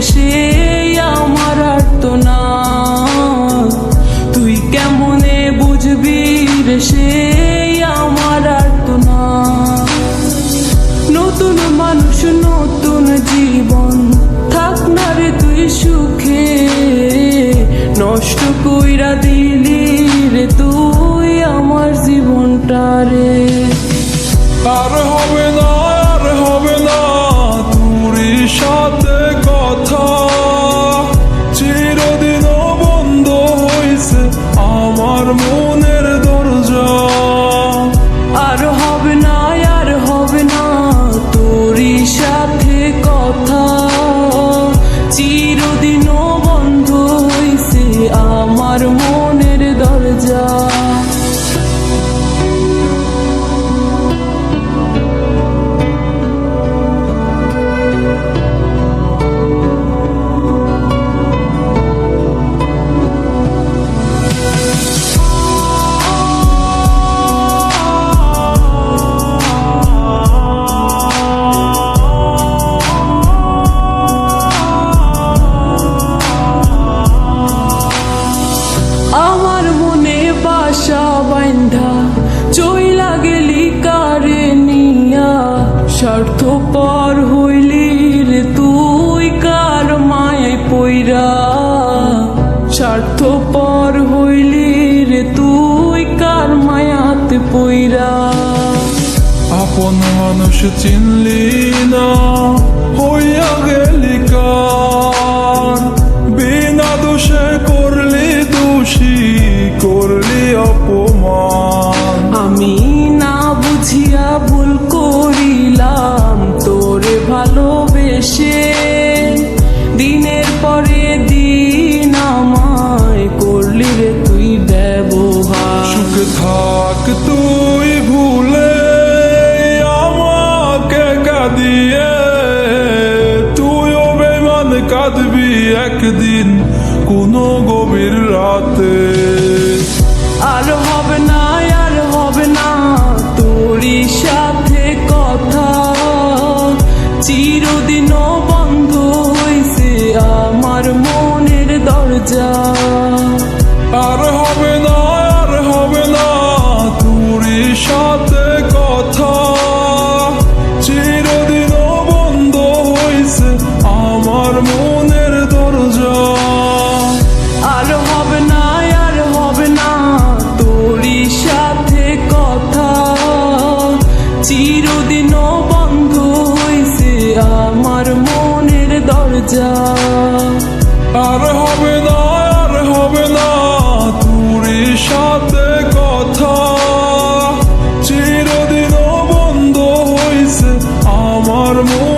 সে আমার আর না তুই কেমনে বুঝবি রে সে আমার আর না নতুন মানুষ, নতুন জীবন, থাক না রে তুই সুখে। নষ্ট কইরা দিলি রে তুই আমার জীবনটা রে। চিরদিনও বন্ধ হইছে আমার মনের দরজা। মানুষ চিনলি না কাঁদবি একদিন কোনো গভীর রাতে। আর হবে না, আর হবে না তোরই সাথে কথা। চিরদিন বন্ধ হয়েছে আমার মনের দরজা। যা। আর হবে না, আর হবে না, তোর সাথে কথা। চিরদিনও বন্ধ হয়েছে আমার মন।